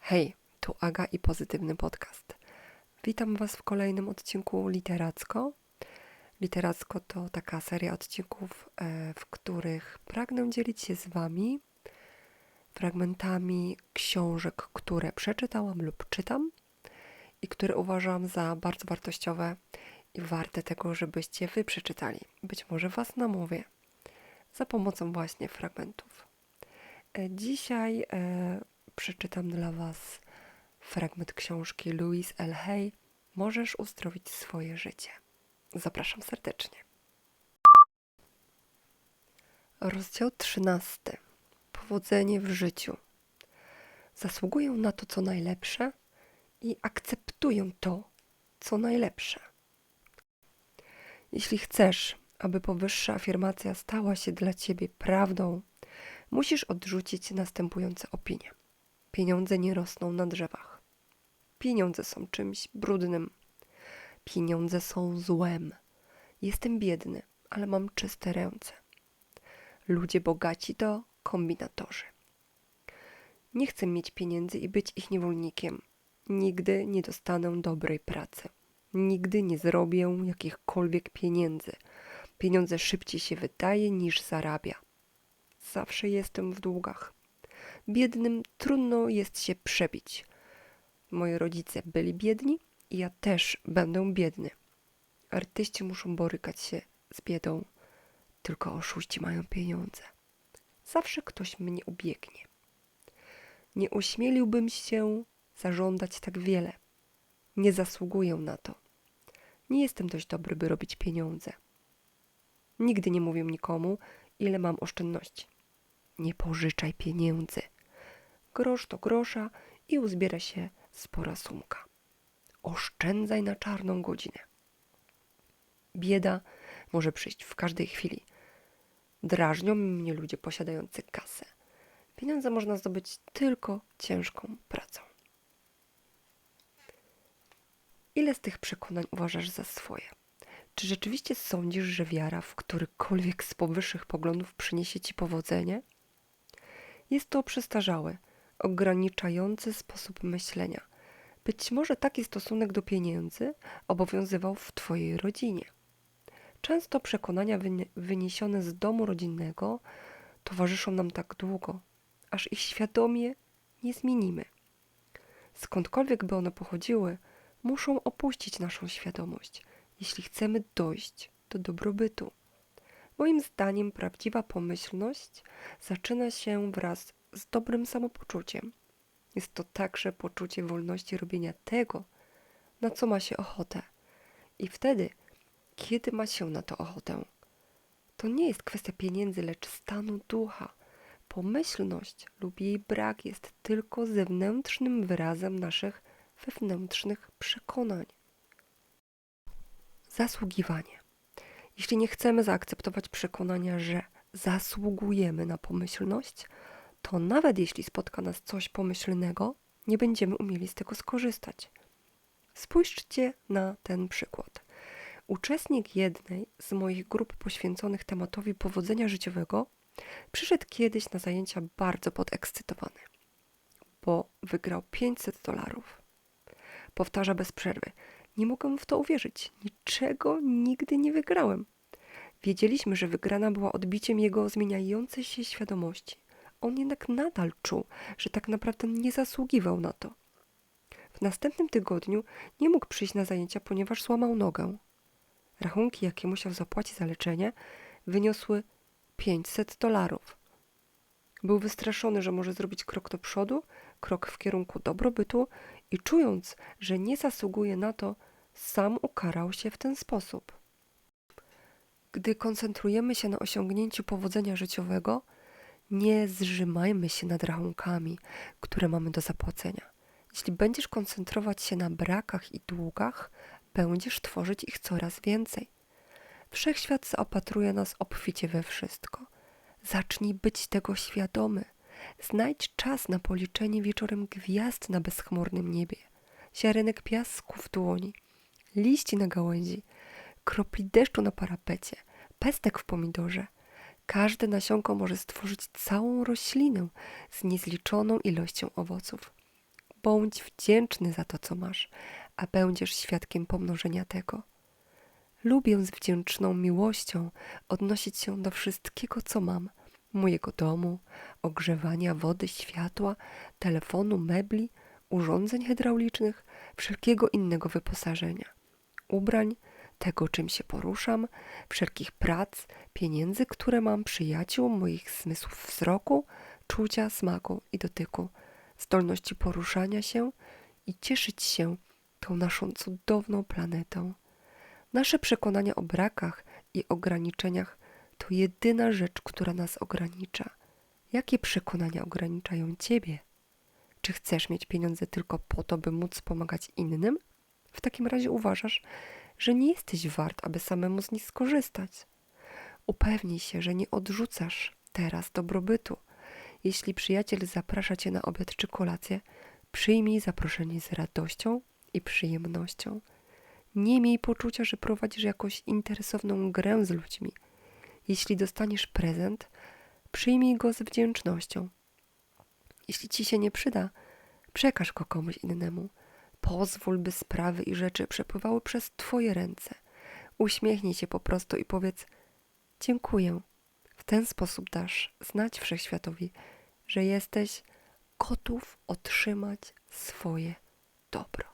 Hej, tu Aga i Pozytywny Podcast. Witam Was w kolejnym odcinku Literacko. Literacko to taka seria odcinków, e, w których pragnę dzielić się z Wami fragmentami książek, które przeczytałam lub czytam i które uważam za bardzo wartościowe i warte tego, żebyście Wy przeczytali. Być może Was namówię za pomocą właśnie fragmentów. E, Dzisiaj e, przeczytam dla Was fragment książki Louise L. Hay Możesz uzdrowić swoje życie. Zapraszam serdecznie. Rozdział 13. Powodzenie w życiu. Zasługuję na to, co najlepsze i akceptuję to, co najlepsze. Jeśli chcesz, aby powyższa afirmacja stała się dla ciebie prawdą, musisz odrzucić następujące opinie. Pieniądze nie rosną na drzewach. Pieniądze są czymś brudnym. Pieniądze są złem. Jestem biedny, ale mam czyste ręce. Ludzie bogaci to kombinatorzy. Nie chcę mieć pieniędzy i być ich niewolnikiem. Nigdy nie dostanę dobrej pracy. Nigdy nie zrobię jakichkolwiek pieniędzy. Pieniądze szybciej się wydaje niż zarabia. Zawsze jestem w długach. Biednym trudno jest się przebić. Moi rodzice byli biedni i ja też będę biedny. Artyści muszą borykać się z biedą, tylko oszuści mają pieniądze. Zawsze ktoś mnie ubiegnie. Nie ośmieliłbym się zażądać tak wiele. Nie zasługuję na to. Nie jestem dość dobry, by robić pieniądze. Nigdy nie mówię nikomu, ile mam oszczędności. Nie pożyczaj pieniędzy. Grosz to grosza i uzbiera się spora sumka. Oszczędzaj na czarną godzinę. Bieda może przyjść w każdej chwili. Drażnią mnie ludzie posiadający kasę. Pieniądze można zdobyć tylko ciężką pracą. Ile z tych przekonań uważasz za swoje? Czy rzeczywiście sądzisz, że wiara w którykolwiek z powyższych poglądów przyniesie ci powodzenie? Jest to przestarzały, ograniczający sposób myślenia. Być może taki stosunek do pieniędzy obowiązywał w Twojej rodzinie. Często przekonania wyni- wyniesione z domu rodzinnego towarzyszą nam tak długo, aż ich świadomie nie zmienimy. Skądkolwiek by one pochodziły, muszą opuścić naszą świadomość, jeśli chcemy dojść do dobrobytu. Moim zdaniem prawdziwa pomyślność zaczyna się wraz z dobrym samopoczuciem. Jest to także poczucie wolności robienia tego, na co ma się ochotę. I wtedy, kiedy ma się na to ochotę, to nie jest kwestia pieniędzy, lecz stanu ducha. Pomyślność lub jej brak jest tylko zewnętrznym wyrazem naszych wewnętrznych przekonań. Zasługiwanie. Jeśli nie chcemy zaakceptować przekonania, że zasługujemy na pomyślność, to nawet jeśli spotka nas coś pomyślnego, nie będziemy umieli z tego skorzystać. Spójrzcie na ten przykład. Uczestnik jednej z moich grup poświęconych tematowi powodzenia życiowego przyszedł kiedyś na zajęcia bardzo podekscytowany, bo wygrał 500 dolarów. Powtarza bez przerwy: Nie mogę w to uwierzyć, niczego nigdy nie wygrałem. Wiedzieliśmy, że wygrana była odbiciem jego zmieniającej się świadomości. On jednak nadal czuł, że tak naprawdę nie zasługiwał na to. W następnym tygodniu nie mógł przyjść na zajęcia, ponieważ złamał nogę. Rachunki, jakie musiał zapłacić za leczenie, wyniosły 500 dolarów. Był wystraszony, że może zrobić krok do przodu, krok w kierunku dobrobytu i czując, że nie zasługuje na to, sam ukarał się w ten sposób. Gdy koncentrujemy się na osiągnięciu powodzenia życiowego, nie zrzymajmy się nad rachunkami, które mamy do zapłacenia. Jeśli będziesz koncentrować się na brakach i długach, będziesz tworzyć ich coraz więcej. Wszechświat zaopatruje nas obficie we wszystko. Zacznij być tego świadomy. Znajdź czas na policzenie wieczorem gwiazd na bezchmurnym niebie, ziarenek piasku w dłoni, liści na gałęzi, kropli deszczu na parapecie, pestek w pomidorze. Każde nasionko może stworzyć całą roślinę z niezliczoną ilością owoców. Bądź wdzięczny za to, co masz, a będziesz świadkiem pomnożenia tego. Lubię z wdzięczną miłością odnosić się do wszystkiego, co mam mojego domu, ogrzewania, wody, światła, telefonu, mebli, urządzeń hydraulicznych, wszelkiego innego wyposażenia, ubrań, tego, czym się poruszam, wszelkich prac, pieniędzy, które mam, przyjaciół, moich zmysłów wzroku, czucia, smaku i dotyku, zdolności poruszania się i cieszyć się tą naszą cudowną planetą. Nasze przekonania o brakach i ograniczeniach to jedyna rzecz, która nas ogranicza. Jakie przekonania ograniczają ciebie? Czy chcesz mieć pieniądze tylko po to, by móc pomagać innym? W takim razie uważasz, że nie jesteś wart, aby samemu z nich skorzystać. Upewnij się, że nie odrzucasz teraz dobrobytu. Jeśli przyjaciel zaprasza cię na obiad czy kolację, przyjmij zaproszenie z radością i przyjemnością. Nie miej poczucia, że prowadzisz jakąś interesowną grę z ludźmi. Jeśli dostaniesz prezent, przyjmij go z wdzięcznością. Jeśli ci się nie przyda, przekaż go komuś innemu. Pozwól, by sprawy i rzeczy przepływały przez Twoje ręce. Uśmiechnij się po prostu i powiedz: Dziękuję. W ten sposób dasz znać wszechświatowi, że jesteś gotów otrzymać swoje dobro.